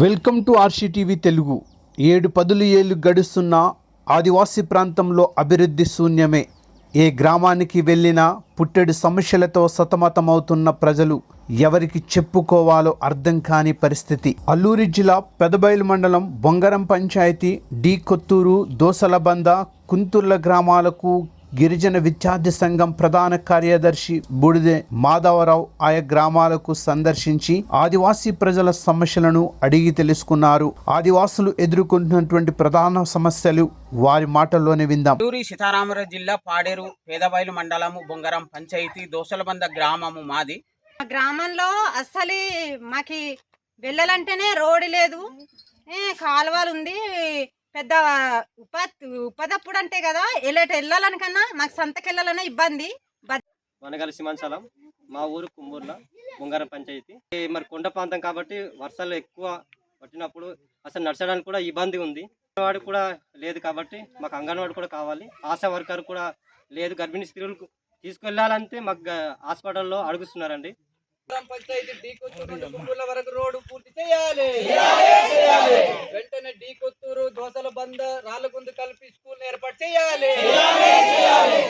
Welcome to ఆర్షిటీవీ Telugu. ఏడు పదులు ఏళ్ళు గడుస్తున్న ఆదివాసీ ప్రాంతంలో అభివృద్ధి శూన్యమే. ఏ గ్రామానికి వెళ్ళినా పుట్టెడు సమస్యలతో సతమతమవుతున్న ప్రజలు ఎవరికి చెప్పుకోవాలో అర్థం కాని పరిస్థితి. అల్లూరి జిల్లా పెదబయలు మండలం బొంగరం పంచాయతీ డి కొత్తూరు దోసలబంద కుంతుర్ల గ్రామాలకు గిరిజన విద్యార్థి సంఘం ప్రధాన కార్యదర్శి బూడిదె మాధవరావు ఆయా గ్రామాలకు సందర్శించి ఆదివాసీ ప్రజల సమస్యలను అడిగి తెలుసుకున్నారు. ఆదివాసులు ఎదుర్కొంటున్నటువంటి ప్రధాన సమస్యలు వారి మాటల్లోనే విందాం. అల్లూరి సీతారామరాజు జిల్లా పాడేరు పేదబయలు మండలము బొంగరం పంచాయతీ దోసలబంద గ్రామము మాది. గ్రామంలో అస్సలు మాకి వెళ్ళాలంటేనే రోడ్డు లేదు. ఏ, కాలువలు ఉంది. పెద్ద ఉప ఉపదప్పుడు అంటే కదా వెళ్ళేట వెళ్ళాలని కన్నా మాకు సంతకి వెళ్ళాలనే ఇబ్బంది వనగల సింహాచలం మా ఊరు కుమ్మూర్ల బొంగారం పంచాయతీ. మరి కొండ ప్రాంతం కాబట్టి వర్షాలు ఎక్కువ పట్టినప్పుడు అసలు నడచడానికి కూడా ఇబ్బంది ఉంది. అంగన్వాడి కూడా లేదు కాబట్టి మాకు అంగన్వాడి కూడా కావాలి. ఆశా వర్కర్ కూడా లేదు. గర్భిణీ స్త్రీలకు తీసుకెళ్ళాలంటే మాకు హాస్పిటల్లో అడుగుతున్నారండి పంచాయతీ వరకు రోడ్డు పూర్తి చేయాలి వెంటనే డి కొత్తూరు దోసల బంద రాళ్ళగుందు కలిపి స్కూల్ ఏర్పాటు చేయాలి.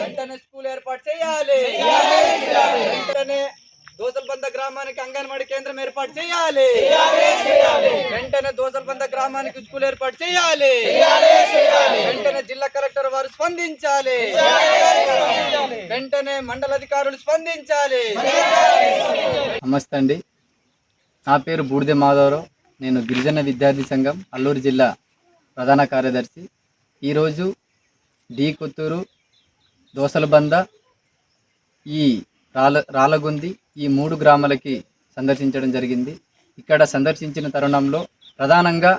వెంటనే స్కూల్ ఏర్పాటు చేయాలి. వెంటనే దోసల బంద గ్రామానికి అంగన్వాడీ కేంద్రం ఏర్పాటు చేయాలి. వెంటనే దోసల బంద గ్రామానికి స్కూల్ ఏర్పాటు చేయాలి. వెంటనే జిల్లా కలెక్టర్ వారు స్పందించాలి. వెంటనే మండల అధికారులు స్పందించాలి. నమస్తే అండి. నా పేరు బూడిదె మాధవరావు. నేను గిరిజన విద్యార్థి సంఘం అల్లూరు జిల్లా ప్రధాన కార్యదర్శి. ఈరోజు డి కొత్తూరు దోసలబంద ఈ రాల రాలగుంది ఈ మూడు గ్రామాలకి సందర్శించడం జరిగింది. ఇక్కడ సందర్శించిన తరుణంలో ప్రధానంగా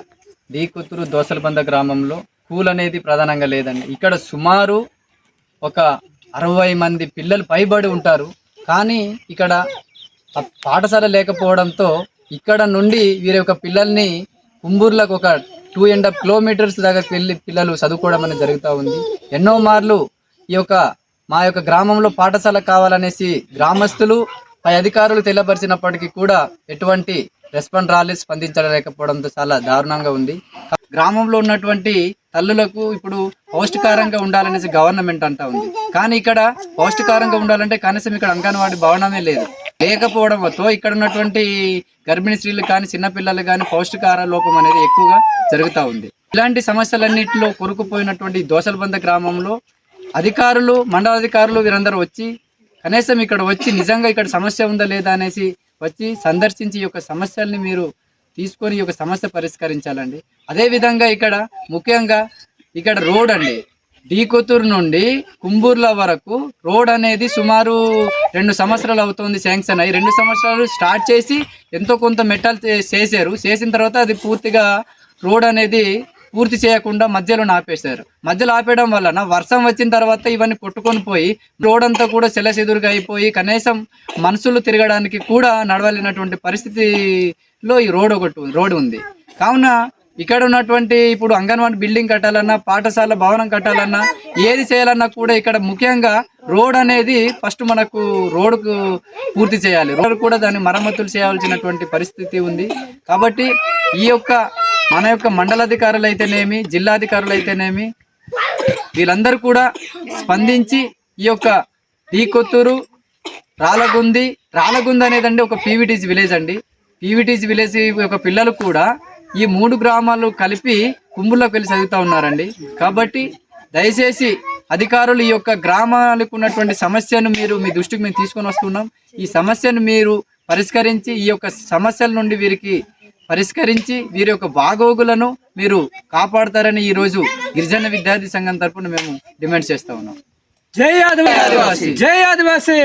డి కొత్తూరు దోసలబంద గ్రామంలో కూల్ అనేది ప్రధానంగా లేదండి. ఇక్కడ సుమారు ఒక అరవై మంది పిల్లలు పైబడి ఉంటారు. కానీ ఇక్కడ పాఠశాల లేకపోవడంతో ఇక్కడ నుండి వీరి యొక్క పిల్లల్ని కుంబూర్లకు ఒక టూ అండ్ హాఫ్ కిలోమీటర్స్ దాకా వెళ్ళి పిల్లలు చదువుకోవడం అనేది జరుగుతూ ఉంది. ఎన్నో మార్లు ఈ యొక్క మా యొక్క గ్రామంలో పాఠశాల కావాలనేసి గ్రామస్తులు పై అధికారులు తెలియపరిచినప్పటికీ కూడా ఎటువంటి రెస్పాండ్ రాలే స్పందించలేకపోవడంతో చాలా దారుణంగా ఉంది. గ్రామంలో ఉన్నటువంటి తల్లులకు ఇప్పుడు పౌష్టికారంగా ఉండాలనేసి గవర్నమెంట్ అంటా ఉంది. కానీ ఇక్కడ పౌష్టికారంగా ఉండాలంటే కనీసం ఇక్కడ అంగన్వాడీ భవనమే లేదు. లేకపోవడంతో ఇక్కడ ఉన్నటువంటి గర్భిణీ స్త్రీలు కానీ చిన్నపిల్లలు కానీ పౌష్టికార లోపం అనేది ఎక్కువగా జరుగుతూ ఉంది. ఇలాంటి సమస్యలన్నింటిలో కొరుకుపోయినటువంటి దోసలబంద గ్రామంలో అధికారులు మండలాధికారులు వీరందరూ వచ్చి కనీసం ఇక్కడ వచ్చి నిజంగా ఇక్కడ సమస్య ఉందా లేదా అనేసి వచ్చి సందర్శించి ఈ యొక్క సమస్యల్ని మీరు తీసుకొని ఈ యొక్క సమస్య పరిష్కరించాలండి. అదే విధంగా ఇక్కడ ముఖ్యంగా ఇక్కడ రోడ్ అండి. ఢీకొత్తూరు నుండి కుంబూర్ల వరకు రోడ్ అనేది సుమారు రెండు సంవత్సరాలు అవుతుంది శాంక్షన్ అయ్యి. రెండు సంవత్సరాలు స్టార్ట్ చేసి ఎంతో కొంత మెటల్ చేశారు. చేసిన తర్వాత అది పూర్తిగా రోడ్ అనేది పూర్తి చేయకుండా మధ్యలో ఆపేశారు మధ్యలో ఆపేయడం వలన వర్షం వచ్చిన తర్వాత ఇవన్నీ కొట్టుకొని పోయి రోడ్ అంతా కూడా సెలసెదురుగా అయిపోయి కనీసం మనుషులు తిరగడానికి కూడా నడవలేనటువంటి పరిస్థితిలో ఈ రోడ్ ఒకటి రోడ్ ఉంది. కావున ఇక్కడ ఉన్నటువంటి ఇప్పుడు అంగన్వాడీ బిల్డింగ్ కట్టాలన్నా పాఠశాల భవనం కట్టాలన్నా ఏది చేయాలన్నా కూడా ఇక్కడ ముఖ్యంగా రోడ్ అనేది ఫస్ట్ మనకు రోడ్కు పూర్తి చేయాలి. రోడ్ కూడా దాన్ని మరమ్మతులు చేయాల్సినటువంటి పరిస్థితి ఉంది. కాబట్టి ఈ యొక్క మన యొక్క మండలాధికారులు అయితేనేమి జిల్లాధికారులు అయితేనేమి వీళ్ళందరూ కూడా స్పందించి ఈ యొక్క ఈ కొత్తూరు రాలగుంది రాలగుంది అనేదండి ఒక పీవీటీసీ విలేజ్ అండి. పీవీటీసీ విలేజ్ యొక్క పిల్లలు కూడా ఈ మూడు గ్రామాలు కలిపి కుంబుల్లోకి వెళ్ళి చదువుతూ ఉన్నారండి. కాబట్టి దయచేసి అధికారులు ఈ యొక్క గ్రామాలకు ఉన్నటువంటి సమస్యను మీరు మీ దృష్టికి మేము తీసుకొని వస్తున్నాం. ఈ సమస్యను మీరు పరిష్కరించి ఈ యొక్క సమస్యల నుండి వీరికి పరిష్కరించి వీరి యొక్క బాగోగులను మీరు కాపాడతారని ఈ రోజు గిరిజన విద్యార్థి సంఘం తరపున మేము డిమాండ్ చేస్తా ఉన్నాం. జై ఆదివాసి. జై ఆదివాసి.